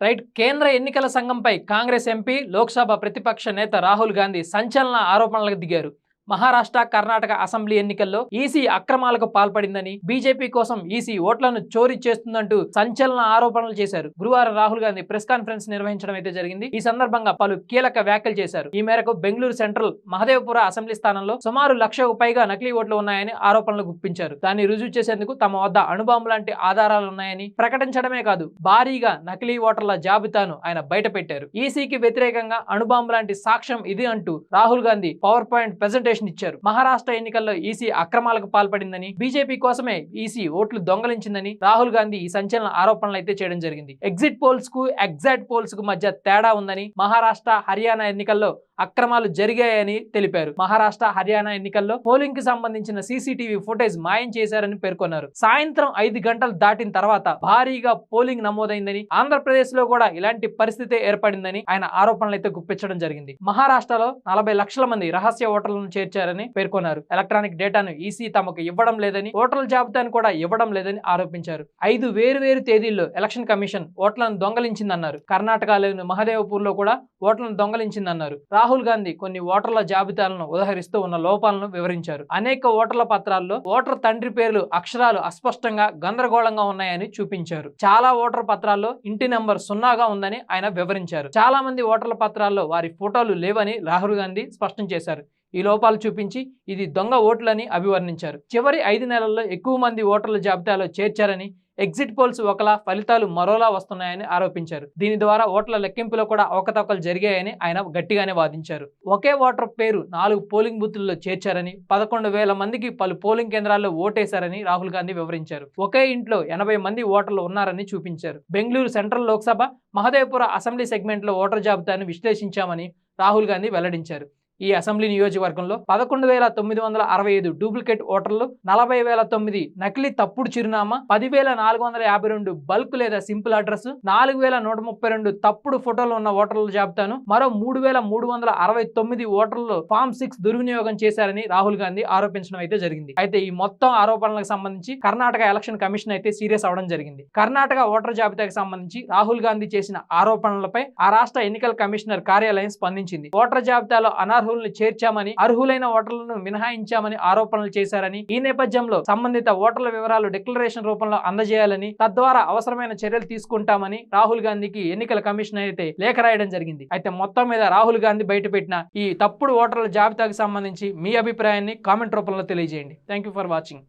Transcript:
Right కేంద్ర ఎన్నికల సంఘంపై Congress MP Lok Sabha ప్రతిపక్ష నేత రాహుల్ గాంధీ సంచలన ఆరోపణలకు దిగారు. మహారాష్ట్ర కర్ణాటక అసెంబ్లీ ఎన్నికల్లో ఈసీ అక్రమాలకు పాల్పడిందని బీజేపీ కోసం ఈసీ ఓట్లను చోరీ చేస్తుందంటూ సంచలన ఆరోపణలు చేశారు. గురువారం రాహుల్ గాంధీ ప్రెస్ కాన్ఫరెన్స్ నిర్వహించడం అయితే జరిగింది. ఈ సందర్భంగా పలు కీలక వ్యాఖ్యలు చేశారు. ఈ మేరకు బెంగళూరు సెంట్రల్ మహదేవపుర అసెంబ్లీ స్థానంలో సుమారు లక్షకు పైగా నకిలీ ఓట్లు ఉన్నాయని ఆరోపణలు గుప్పించారు. దాన్ని రుజువు చేసేందుకు తమ వద్ద అణుబాంబు లాంటి ఆధారాలు ఉన్నాయని ప్రకటించడమే కాదు భారీగా నకిలీ ఓటర్ల జాబితాను ఆయన బయటపెట్టారు. ఈసీకి వ్యతిరేకంగా అణుబాంబు లాంటి సాక్ష్యం ఇది అంటూ Rahul Gandhi power point presentation ఇచ్చారు. మహారాష్ట్ర ఎన్నికల్లో ఈసీ అక్రమాలకు పాల్పడిందని బీజేపీ కోసమే ఈసీ ఓట్లు దొంగలించిందని రాహుల్ గాంధీ ఈ సంచలన ఆరోపణలు అయితే చేయడం జరిగింది. ఎగ్జిట్ పోల్స్కు ఎగ్జాక్ట్ పోల్స్కు మధ్య తేడా ఉందని మహారాష్ట్ర హర్యానా ఎన్నికల్లో అక్రమాలు జరిగాయని తెలిపారు. మహారాష్ట్ర హర్యానా ఎన్నికల్లో పోలింగ్కి సంబంధించిన సీసీటీవీ ఫుటేజ్ మాయం చేశారని పేర్కొన్నారు. సాయంత్రం ఐదు గంటలు దాటిన తర్వాత భారీగా పోలింగ్ నమోదైందని ఆంధ్రప్రదేశ్లో కూడా ఇలాంటి పరిస్థితి ఏర్పడిందని ఆయన ఆరోపణలు అయితే గుప్పించడం జరిగింది. మహారాష్ట్రలో నలభై లక్షల మంది రహస్య ఓటర్లను చేర్చారని పేర్కొన్నారు. ఎలక్ట్రానిక్ డేటాను ఈసీ తమకు ఇవ్వడం లేదని ఓటర్ల జాబితాను కూడా ఇవ్వడం లేదని ఆరోపించారు. ఐదు వేరు వేరు తేదీల్లో ఎలక్షన్ కమిషన్ ఓట్లను దొంగలించిందన్నారు. కర్ణాటకలోని మహదేవపూర్లో కూడా ఓట్లను దొంగలించిందన్నారు. రాహుల్ గాంధీ కొన్ని ఓటర్ల జాబితాలను ఉదహరిస్తూ ఉన్న లోపాలను వివరించారు. అనేక ఓటర్ల పత్రాల్లో ఓటర్ తండ్రి పేర్లు అక్షరాలు అస్పష్టంగా గందరగోళంగా ఉన్నాయని చూపించారు. చాలా ఓటర్ పత్రాల్లో ఇంటి నెంబర్ సున్నాగా ఉందని ఆయన వివరించారు. చాలా మంది ఓటర్ల పత్రాల్లో వారి ఫోటోలు లేవని రాహుల్ గాంధీ స్పష్టం చేశారు. ఈ లోపాలు చూపించి ఇది దొంగ ఓట్లని అభివర్ణించారు. చివరి ఐదు నెలల్లో ఎక్కువ మంది ఓటర్ల జాబితాలో చేర్చారని ఎగ్జిట్ పోల్స్ ఒకలా ఫలితాలు మరోలా వస్తున్నాయని ఆరోపించారు. దీని ద్వారా ఓట్ల లెక్కింపులో కూడా అవకతవకలు జరిగాయని ఆయన గట్టిగానే వాదించారు. ఒకే ఓటర్ పేరు నాలుగు పోలింగ్ బూత్లలో చేర్చారని పదకొండు వేల మందికి పలు పోలింగ్ కేంద్రాల్లో ఓటేశారని రాహుల్ గాంధీ వివరించారు. ఒకే ఇంట్లో ఎనభై మంది ఓటర్లు ఉన్నారని చూపించారు. బెంగళూరు సెంట్రల్ లోక్సభ మహదేవపుర అసెంబ్లీ సెగ్మెంట్లో ఓటర్ జాబితాను విశ్లేషించామని రాహుల్ గాంధీ వెల్లడించారు. ఈ అసెంబ్లీ నియోజకవర్గంలో పదకొండు వేల తొమ్మిది వందల అరవై ఐదు డూప్లికేట్ ఓటర్లు నలభై వేల తొమ్మిది నకిలీ తప్పుడు చిరునామా పదివేల నాలుగు వందల యాభై రెండు బల్క్ లేదా సింపుల్ అడ్రస్ నాలుగు వేల నూట ముప్పై రెండు తప్పుడు ఫోటోలు ఉన్న ఓటర్ల జాబితాను మరో మూడు వేల మూడు వందల అరవై తొమ్మిది ఓటర్లు ఫామ్ సిక్స్ దుర్వినియోగం చేశారని రాహుల్ గాంధీ ఆరోపించడం అయితే జరిగింది. అయితే ఈ మొత్తం ఆరోపణలకు సంబంధించి కర్ణాటక ఎలక్షన్ కమిషన్ అయితే సీరియస్ అవడం జరిగింది. కర్ణాటక ఓటర్ జాబితాకు సంబంధించి రాహుల్ గాంధీ చేసిన ఆరోపణలపై ఆ రాష్ట్ర ఎన్నికల కమిషనర్ కార్యాలయం స్పందించింది. ఓటర్ జాబితాలో అర్హులను చేర్చామని అర్హులైన ఓటర్లను మినహాయించామని ఆరోపణలు చేశారని ఈ నేపథ్యంలో సంబంధిత ఓటర్ల వివరాలు డిక్లరేషన్ రూపంలో అందజేయాలని తద్వారా అవసరమైన చర్యలు తీసుకుంటామని రాహుల్ గాంధీకి ఎన్నికల కమిషన్ అయితే లేఖ రాయడం జరిగింది. అయితే మొత్తం మీద రాహుల్ గాంధీ బయటపెట్టిన ఈ తప్పుడు ఓటర్ల జాబితాకు సంబంధించి మీ అభిప్రాయాన్ని కామెంట్ రూపంలో తెలియజేయండి. Thank for watching